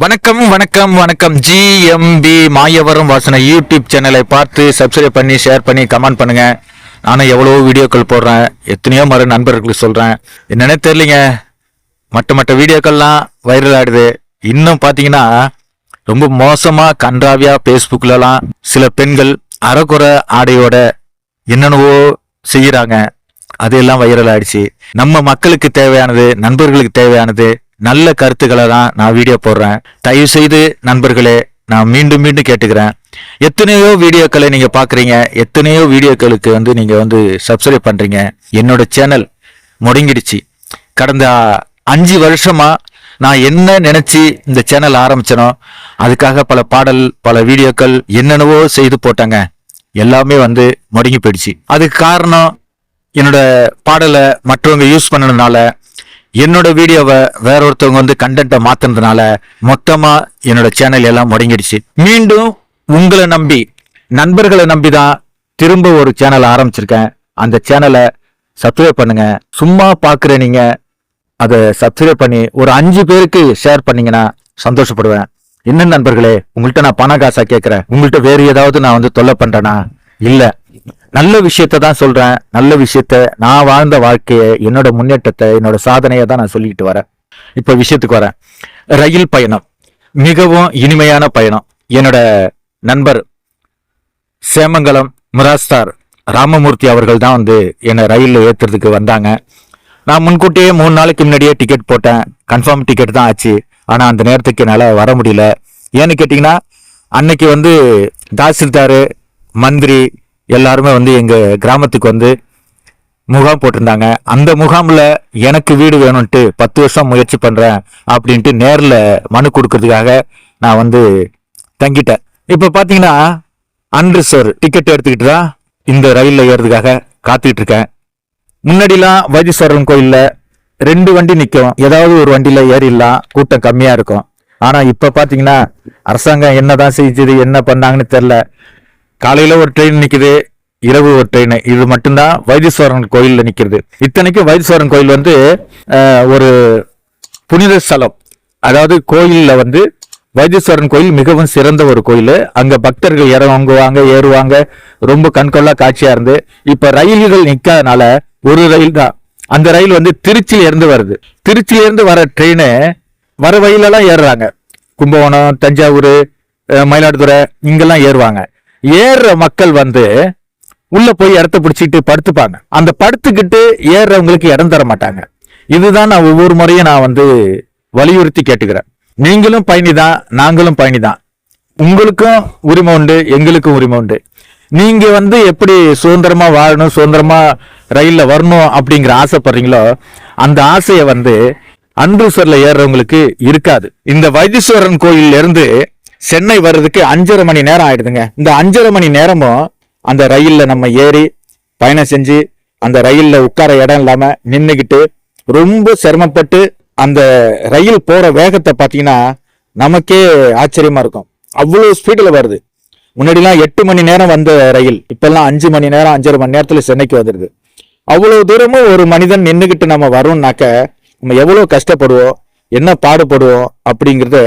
வணக்கம் வணக்கம் வணக்கம். ஜிஎம்பி மாயவரம் வாசனை யூடியூப் சேனலை பார்த்து சப்ஸ்கிரைப் பண்ணி ஷேர் பண்ணி கமெண்ட் பண்ணுங்க. நானும் எவ்வளவோ வீடியோக்கள் போடுறேன். எத்தனையோ மறு நண்பர்களுக்கு சொல்றேன். என்னன்னே தெரிலிங்க மற்ற மற்ற வீடியோக்கள்லாம் வைரல் ஆடுது இன்னும் பார்த்தீங்கன்னா ரொம்ப மோசமா கன்றாவியா ஃபேஸ்புக்லலாம் சில பெண்கள் அறக்குறை ஆடையோட என்னென்னவோ செய்யறாங்க. அதெல்லாம் வைரல் ஆயிடுச்சு. நம்ம மக்களுக்கு தேவையானது நண்பர்களுக்கு தேவையானது நல்ல கருத்துக்களை தான் நான் வீடியோ போடுறேன். தயவு செய்து நண்பர்களே நான் மீண்டும் மீண்டும் கேட்டுக்கிறேன். எத்தனையோ வீடியோக்களை நீங்க பாக்குறீங்க எத்தனையோ வீடியோக்களுக்கு வந்து நீங்க வந்து சப்ஸ்கிரைப் பண்றீங்க. என்னோட சேனல் முடங்கிடுச்சு. கடந்த அஞ்சு வருஷமா நான் என்ன நினைச்சு இந்த சேனல் ஆரம்பிச்சனோ அதுக்காக பல பாடல் பல வீடியோக்கள் என்னென்னவோ செய்து போட்டாங்க. எல்லாமே வந்து முடங்கி போயிடுச்சு. அதுக்கு காரணம் என்னோட பாடலை மற்றவங்க யூஸ் பண்ணனால என்னோட வீடியோவை வேற ஒருத்தவங்க வந்து கண்டென்ட்டை மாத்தினதுனால மொத்தமா என்னோட சேனல் எல்லாம் முடங்கிடுச்சு. மீண்டும் உங்களை நம்பி நண்பர்களை நம்பி தான் திரும்ப ஒரு சேனல் ஆரம்பிச்சிருக்கேன். அந்த சேனலை சப்ஸ்கிரைப் பண்ணுங்க. சும்மா பாக்குற நீங்க அதை சப்ஸ்கிரைப் பண்ணி ஒரு அஞ்சு பேருக்கு ஷேர் பண்ணீங்கன்னா சந்தோஷப்படுவேன். என்ன நண்பர்களே உங்கள்கிட்ட நான் பண காசா கேட்கிறேன்? உங்கள்கிட்ட வேறு ஏதாவது நான் வந்து தொல்லை பண்றேனா? இல்லை. நல்ல விஷயத்தை தான் சொல்றேன். நல்ல விஷயத்த நான் வாழ்ந்த வாழ்க்கையை என்னோட முன்னேற்றத்தை என்னோட சாதனையை தான் நான் சொல்லிட்டு வரேன். இப்போ விஷயத்துக்கு வரேன். ரயில் பயணம். மிகவும் இனிமையான பயணம். என்னோட நண்பர் சேமங்கலம் முராஸ்தார் ராமமூர்த்தி அவர்கள் தான் வந்து என்னை ரயிலில் ஏற்றுறதுக்கு வந்தாங்க. நான் முன்கூட்டியே மூணு நாளைக்கு முன்னாடியே டிக்கெட் போட்டேன். கன்ஃபார்ம் டிக்கெட் தான் ஆச்சு. ஆனால் அந்த நேரத்துக்கு என்னால் வர முடியல. ஏன்னு கேட்டிங்கன்னா அன்னைக்கு வந்து தாசில்தார் மந்திரி எல்லாருமே வந்து எங்கள் கிராமத்துக்கு வந்து முகாம் போட்டிருந்தாங்க. அந்த முகாமில் எனக்கு வீடு வேணும்ட்டு பத்து வருஷம் முயற்சி பண்ணுறேன் அப்படின்ட்டு நேரில் மனு கொடுக்கறதுக்காக நான் வந்து தங்கிட்டேன். இப்போ பார்த்தீங்கன்னா அன்ரிசர்வ் டிக்கெட் எடுத்துக்கிட்டு தான் இந்த ரயிலில் ஏறதுக்காக காத்துக்கிட்டு இருக்கேன் முன்னாடிலாம் வைத்தீஸ்வரன் கோயிலில் ரெண்டு வண்டி நிற்கும் ஏதாவது ஒரு வண்டியில் ஏறிடலாம். கூட்டம் கம்மியாக இருக்கும். ஆனால் இப்போ பார்த்தீங்கன்னா அரசாங்கம் என்னதான் செஞ்சது என்ன பண்ணாங்கன்னு தெரில காலையில ஒரு ட்ரெயின் நிக்குது இரவு ஒரு ட்ரெயின் இது மட்டும்தான் வைத்தீஸ்வரன் கோயில்ல நிக்கிறது. இத்தனைக்கும் வைத்தீஸ்வரன் கோயில் வந்து ஒரு புனித ஸ்தலம். அதாவது கோயில்ல வந்து வைத்தீஸ்வரன் கோயில் மிகவும் சிறந்த ஒரு கோயில். அங்க பக்தர்கள் இறங்குவாங்க ஏறுவாங்க. ரொம்ப கண்கொள்ளா காட்சியா இருந்து. இப்ப ரயில்கள் நிக்காதனால ஒரு ரயில் தான். அந்த ரயில் வந்து திருச்சியில இருந்து வருது. திருச்சியில இருந்து வர ட்ரெயினு வர வழியிலலாம் ஏறுறாங்க. கும்பகோணம் தஞ்சாவூர் மயிலாடுதுறை இங்கெல்லாம் ஏறுவாங்க. ஏறுற மக்கள் வந்து உள்ள போய் இடத்த பிடிச்சிட்டு படுத்துப்பாங்க. அந்த படுத்துக்கிட்டு ஏறுறவங்களுக்கு இடம் தர மாட்டாங்க. இதுதான் நான் ஒவ்வொரு முறையும் நான் வந்து வலியுறுத்தி கேட்டுக்கிறேன். நீங்களும் பயணி தான் நாங்களும் பயணி தான் உங்களுக்கும் உரிமை உண்டு எங்களுக்கும் உரிமை உண்டு. நீங்க வந்து எப்படி சுதந்திரமா வாழணும் சுதந்திரமா ரயில்ல வரணும் அப்படிங்கிற ஆசைப்படுறீங்களோ அந்த ஆசையை வந்து அன்ருசர்ல ஏறுறவங்களுக்கு இருக்காது. இந்த வைத்தீஸ்வரன் கோயில்ல இருந்து சென்னை வர்றதுக்கு அஞ்சரை மணி நேரம் ஆயிடுதுங்க. இந்த அஞ்சரை மணி நேரமும் அந்த ரயில்ல நம்ம ஏறி பயணம் செஞ்சு அந்த ரயில்ல உட்கார இடம் இல்லாம நின்றுக்கிட்டு ரொம்ப சிரமப்பட்டு அந்த ரயில் போற வேகத்தை பார்த்தீங்கன்னா நமக்கே ஆச்சரியமா இருக்கும். அவ்வளோ ஸ்பீடில் வருது. முன்னாடிலாம் எட்டு மணி நேரம் வந்த ரயில் இப்பெல்லாம் அஞ்சு மணி நேரம் அஞ்சரை மணி நேரத்தில் சென்னைக்கு வந்துடுது அவ்வளோ தூரமும் ஒரு மனிதன் நின்றுக்கிட்டு நம்ம வரோம்னாக்க நம்ம எவ்வளோ கஷ்டப்படுவோம் என்ன பாடுபடுவோம் அப்படிங்கிறத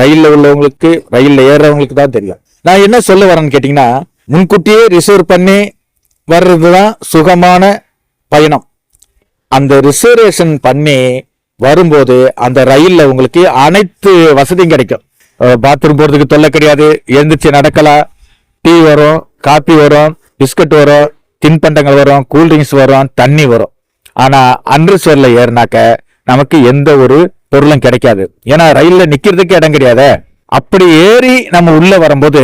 ரயிலில் உள்ளவங்களுக்கு ரயிலில் ஏறுறவங்களுக்கு தான் தெரியும். நான் என்ன சொல்ல வரேன்னு கேட்டிங்கன்னா முன்கூட்டியே ரிசர்வ் பண்ணி வர்றது தான் சுகமான பயணம். அந்த ரிசர்வேஷன் பண்ணி வரும்போது அந்த ரயிலில் உங்களுக்கு அனைத்து வசதியும் கிடைக்கும். பாத்ரூம் போகிறதுக்கு தொல்லை கிடையாது. எழுந்திரிச்சு நடக்கலாம். டீ வரும் காபி வரும் பிஸ்கட் வரும் தின்பண்டங்கள் வரும் கூல்ட்ரிங்க்ஸ் வரும் தண்ணி வரும். ஆனால் அன்ரிசர்வில் ஏறினாக்க நமக்கு எந்த ஒரு பொருளும் கிடைக்காது. ஏன்னா ரயில்ல நிக்கிறதுக்கு இடம் கிடையாது. அப்படி ஏறி நம்ம உள்ள வரும்போது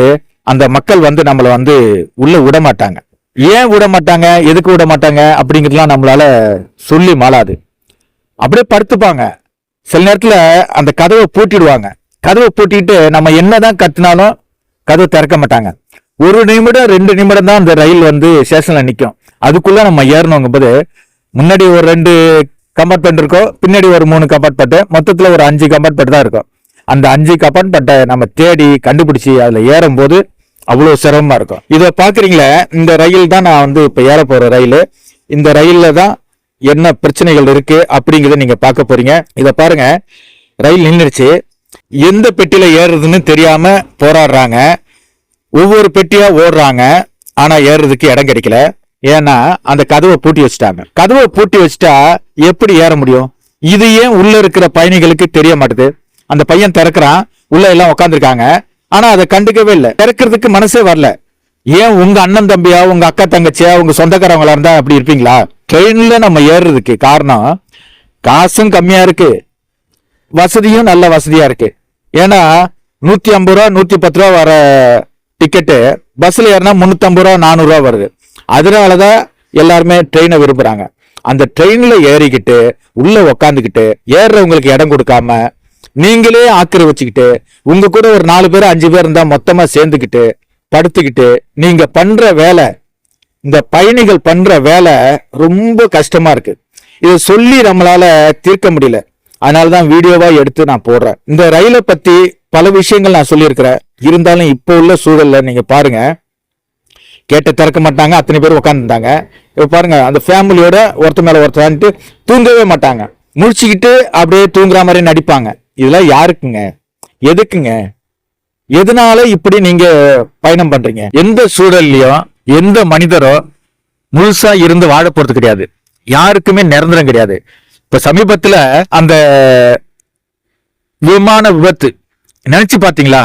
அந்த மக்கள் வந்து நம்மளை வந்து உள்ள விட மாட்டாங்க. ஏன் விட மாட்டாங்க? எதுக்கு விட மாட்டாங்க? அப்படிங்கிறதுலாம் நம்மளால சொல்லி மாளாது. அப்படியே படுத்துப்பாங்க. சில நேரத்தில் அந்த கதவை பூட்டிடுவாங்க. கதவை பூட்டிட்டு நம்ம என்னதான் கத்துனாலும் கதவை திறக்க மாட்டாங்க. ஒரு நிமிடம் ரெண்டு நிமிடம் தான் அந்த ரயில் வந்து ஸ்டேஷன்ல நிற்கும் அதுக்குள்ள நம்ம ஏறணுங்கும்போது போது முன்னாடி ஒரு ரெண்டு கம்பார்ட்மெண்ட் இருக்கும் பின்னாடி ஒரு மூணு கம்பார்ட்மெண்ட் மொத்தத்தில் ஒரு அஞ்சு கம்பார்ட்மெண்ட் தான் இருக்கும். அந்த அஞ்சு கம்பார்ட்மெண்ட்டை நம்ம தேடி கண்டுபிடிச்சி அதில் ஏறும்போது அவ்வளோ சிரமமாக இருக்கும். இதை பார்க்குறீங்களே இந்த ரயில் தான் நான் வந்து இப்போ ஏற போகிற ரயில். இந்த ரயிலில் தான் என்ன பிரச்சனைகள் இருக்குது அப்படிங்கிறத நீங்கள் பார்க்க போகிறீங்க இதை பாருங்கள் ரயில் நின்றுச்சு எந்த பெட்டியில் ஏறுறதுன்னு தெரியாமல் போராடுறாங்க. ஒவ்வொரு பெட்டியாக ஓடுறாங்க. ஆனால் ஏறுறதுக்கு இடம் கிடைக்கல. ஏன்னா அந்த கதவை பூட்டி வச்சுட்டாங்க. கதவை பூட்டி வச்சுட்டா எப்படி ஏற முடியும்? இது ஏன் உள்ள இருக்கிற பயணிகளுக்கு தெரிய மாட்டுது? அந்த பையன் திறக்கிறான் உள்ள எல்லாம் உட்காந்துருக்காங்க ஆனா அதை கண்டுக்கவே இல்லை. திறக்கிறதுக்கு மனசே வரல. ஏன் உங்க அண்ணன் தம்பியா உங்க அக்கா தங்கச்சியா உங்க சொந்தக்காரவங்களா இருந்தா அப்படி இருப்பீங்களா? ட்ரெயின்ல நம்ம ஏறுறதுக்கு காரணம் காசும் கம்மியா இருக்கு. வசதியும் நல்ல வசதியா இருக்கு. ஏன்னா நூத்தி ஐம்பது ரூபா நூத்தி பத்து ரூபா வர டிக்கெட்டு பஸ்ல ஏறினா முன்னூத்தி ஐம்பது ரூபா நானூறு ரூபா வருது. அதனால தான் எல்லாருமே ட்ரெயினை விரும்புகிறாங்க அந்த ட்ரெயினில் ஏறிக்கிட்டு உள்ளே உக்காந்துக்கிட்டு ஏறுறவங்களுக்கு இடம் கொடுக்காம நீங்களே ஆக்கிரமிச்சுக்கிட்டு உங்கள் கூட ஒரு நாலு பேர் அஞ்சு பேர் இருந்தால் மொத்தமாக சேர்ந்துக்கிட்டு படுத்துக்கிட்டு நீங்கள் பண்ணுற வேலை இந்த பயணிகள் பண்ணுற வேலை ரொம்ப கஷ்டமாக இருக்குது இதை சொல்லி நம்மளால் தீர்க்க முடியல. அதனாலதான் வீடியோவாக எடுத்து நான் போடுறேன். இந்த ரயிலை பற்றி பல விஷயங்கள் நான் சொல்லியிருக்கிறேன். இருந்தாலும் இப்போ உள்ள சூழல்ல நீங்கள் பாருங்கள் கேட்டு திறக்க மாட்டாங்க. அத்தனை பேர் உட்காந்துருந்தாங்க இப்போ பாருங்க அந்த ஃபேமிலியோட ஒருத்தர் மேலே ஒருத்தான்ட்டு தூங்கவே மாட்டாங்க. முழிச்சுக்கிட்டு அப்படியே தூங்குற மாதிரி நடிப்பாங்க. இதெல்லாம் யாருக்குங்க? எதுக்குங்க? எதனால இப்படி நீங்க பயணம் பண்றீங்க? எந்த சூழல்லையும் எந்த மனிதரோ முழுசா இருந்து வாழ போறது கிடையாது. யாருக்குமே நிரந்தரம் கிடையாது. இப்ப சமீபத்துல அந்த விமான விபத்து நினைச்சு பாத்தீங்களா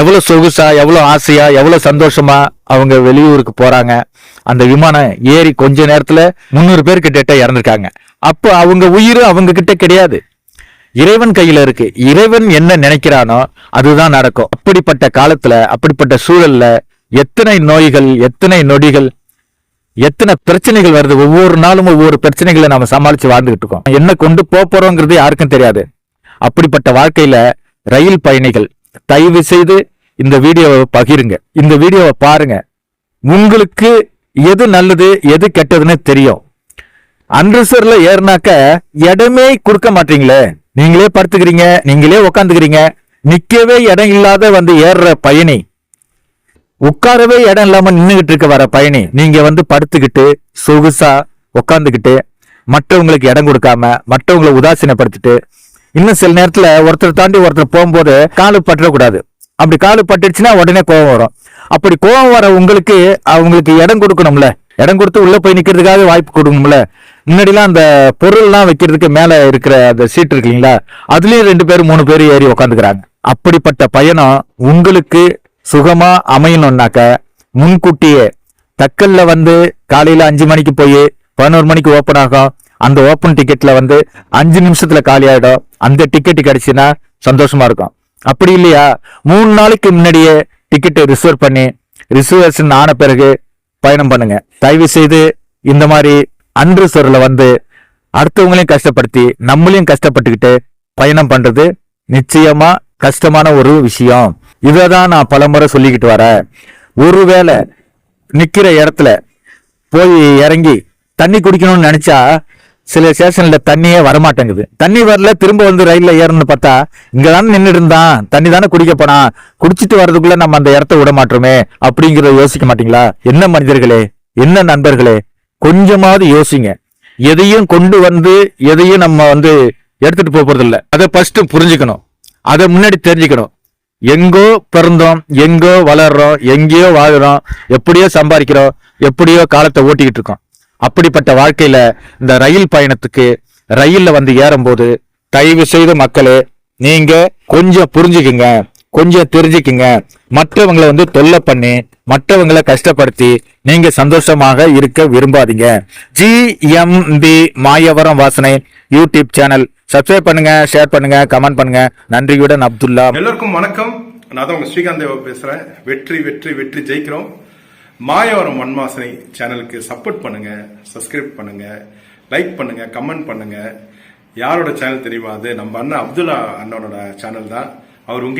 எவ்வளவு சொகுசா எவ்வளவு ஆசையா எவ்வளவு சந்தோஷமா அவங்க வெளியூருக்கு போறாங்க. அந்த விமானம் ஏறி கொஞ்ச நேரத்துல முந்நூறு பேர் கிட்ட இறந்துருக்காங்க. அப்போ அவங்க உயிர் அவங்க கிட்ட கிடையாது. இறைவன் கையில இருக்கு. இறைவன் என்ன நினைக்கிறானோ அதுதான் நடக்கும். அப்படிப்பட்ட காலத்துல அப்படிப்பட்ட சூழல்ல எத்தனை நோய்கள் எத்தனை நொடிகள் எத்தனை பிரச்சனைகள் வருது. ஒவ்வொரு நாளும் ஒவ்வொரு பிரச்சனைகளை நாம சமாளிச்சு வாழ்ந்துகிட்டு இருக்கோம். என்ன கொண்டு போறோங்கிறது யாருக்கும் தெரியாது. அப்படிப்பட்ட வாழ்க்கையில ரயில் பயணிகள் தயவு செய்து இந்த வீடியோவை பகிருங்க. இந்த வீடியோவை பாருங்க. உங்களுக்கு எது நல்லது எது கெட்டதுன்னு தெரியும். அன்ரிசர்வ்ல ஏறினாக்க இடமே கொடுக்க மாட்டீங்களே. நீங்களே படுத்துக்கிறீங்க நீங்களே உக்காந்துக்கிறீங்க. நிக்கவே இடம் இல்லாத வந்து ஏறுற பயணி. உட்காரவே இடம் இல்லாம நின்னுகிட்டு இருக்க வர பயணி. நீங்க வந்து படுத்துக்கிட்டு சொகுசா உட்காந்துக்கிட்டு மற்றவங்களுக்கு இடம் கொடுக்காம மற்றவங்களை உதாசீனப்படுத்திட்டு இன்னும் சில நேரத்துல ஒருத்தர் தாண்டி ஒருத்தர் போகும்போது காலு பற்றக்கூடாது. அப்படி காலு பட்டுடுச்சுன்னா உடனே கோவம் வரும். அப்படி கோவம் வர உங்களுக்கு அவங்களுக்கு இடம் கொடுக்கணும்ல. இடம் கொடுத்து உள்ள போய் நிக்கிறதுக்காக வாய்ப்பு கொடுக்கணும்ல. முன்னாடிலாம் அந்த பொருள்லாம் வைக்கிறதுக்கு மேல இருக்கிற அந்த சீட் இருக்கு இல்லைங்களா? அதுலயும் ரெண்டு பேரும் மூணு பேரும் ஏறி உக்காந்துக்கிறாங்க. அப்படிப்பட்ட பயணம் உங்களுக்கு சுகமா அமையணும்னாக்க முன்கூட்டியே தக்கல்ல வந்து காலையில அஞ்சு மணிக்கு போய் பதினோரு மணிக்கு ஓப்பன் ஆகும். அந்த ஓப்பன் டிக்கெட்ல வந்து அஞ்சு நிமிஷத்துல காலி ஆயிடும். அந்த டிக்கெட் கிடைச்சுன்னா சந்தோஷமா இருக்கும். அப்படி இல்லையா? மூணு நாளைக்கு முன்னாடியே டிக்கெட்டை ரிசர்வ் பண்ணி ரிசர்வேஷன் ஆன பிறகு பயணம் பண்ணுங்க. தயவு செய்து இந்த மாதிரி அன்ரிசர்வ்ல வந்து அடுத்தவங்களையும் கஷ்டப்படுத்தி நம்மளையும் கஷ்டப்பட்டுக்கிட்டு பயணம் பண்றது நிச்சயமா கஷ்டமான ஒரு விஷயம். இததான் நான் பலமுறை சொல்லிக்கிட்டு வரேன். ஒருவேளை நிக்கிற இடத்துல போய் இறங்கி தண்ணி குடிக்கணும்னு நினைச்சா சில ஸ்டேஷன்ல தண்ணியே வரமாட்டேங்குது. தண்ணி வரல திரும்ப வந்து ரயில்ல ஏறணும்னு பார்த்தா இங்கே தானே நின்று இருந்தான் தண்ணி தானே குடிக்க போனான். குடிச்சிட்டு வர்றதுக்குள்ள நம்ம அந்த இடத்த விட மாட்டோமே அப்படிங்கறத யோசிக்க மாட்டீங்களா? என்ன மனிதர்களே? என்ன நண்பர்களே? கொஞ்சமாவது யோசிங்க. எதையும் கொண்டு வந்து எதையும் நம்ம வந்து எடுத்துட்டு போக போறது அதை ஃபர்ஸ்ட் புரிஞ்சுக்கணும். அதை முன்னாடி தெரிஞ்சுக்கணும். எங்கோ பிறந்தோம் எங்கோ வளர்றோம் எங்கேயோ வாழ்கிறோம் எப்படியோ சம்பாதிக்கிறோம் எப்படியோ காலத்தை ஓட்டிக்கிட்டு இருக்கோம். அப்படிப்பட்ட வாழ்க்கையில இந்த ரயில் பயணத்துக்கு ரயில்ல வந்து ஏறும்போது தயவு செய்து மக்களே நீங்க கொஞ்சம் புரிஞ்சுக்குங்க. கொஞ்சம் தெரிஞ்சுக்குங்க. மற்றவங்களை வந்து தொல்லை பண்ணி மற்றவங்களை கஷ்டப்படுத்தி நீங்க சந்தோஷமாக இருக்க விரும்பாதீங்க. ஜிஎம்பி மாயவரம் வாசனை யூடியூப் சேனல். சப்ஸ்கிரைப் பண்ணுங்க ஷேர் பண்ணுங்க கமெண்ட் பண்ணுங்க. நன்றியுடன் அப்துல்லா. எல்லோருக்கும் வணக்கம். நான் தான் உங்க ஸ்ரீகாந்த் பேசுறேன். வெற்றி வெற்றி வெற்றி ஜெயிக்கிறோம். மாயவரம் மண்மாசனை சேனலுக்கு சப்போர்ட் பண்ணுங்க சப்ஸ்கிரைப் பண்ணுங்க லைக் பண்ணுங்க கமெண்ட் பண்ணுங்க. யாரோட சேனல் தெரியுமா அது? நம்ம அண்ணன் அப்துல்லா அண்ணனோட சேனல் தான். அவர் உங்க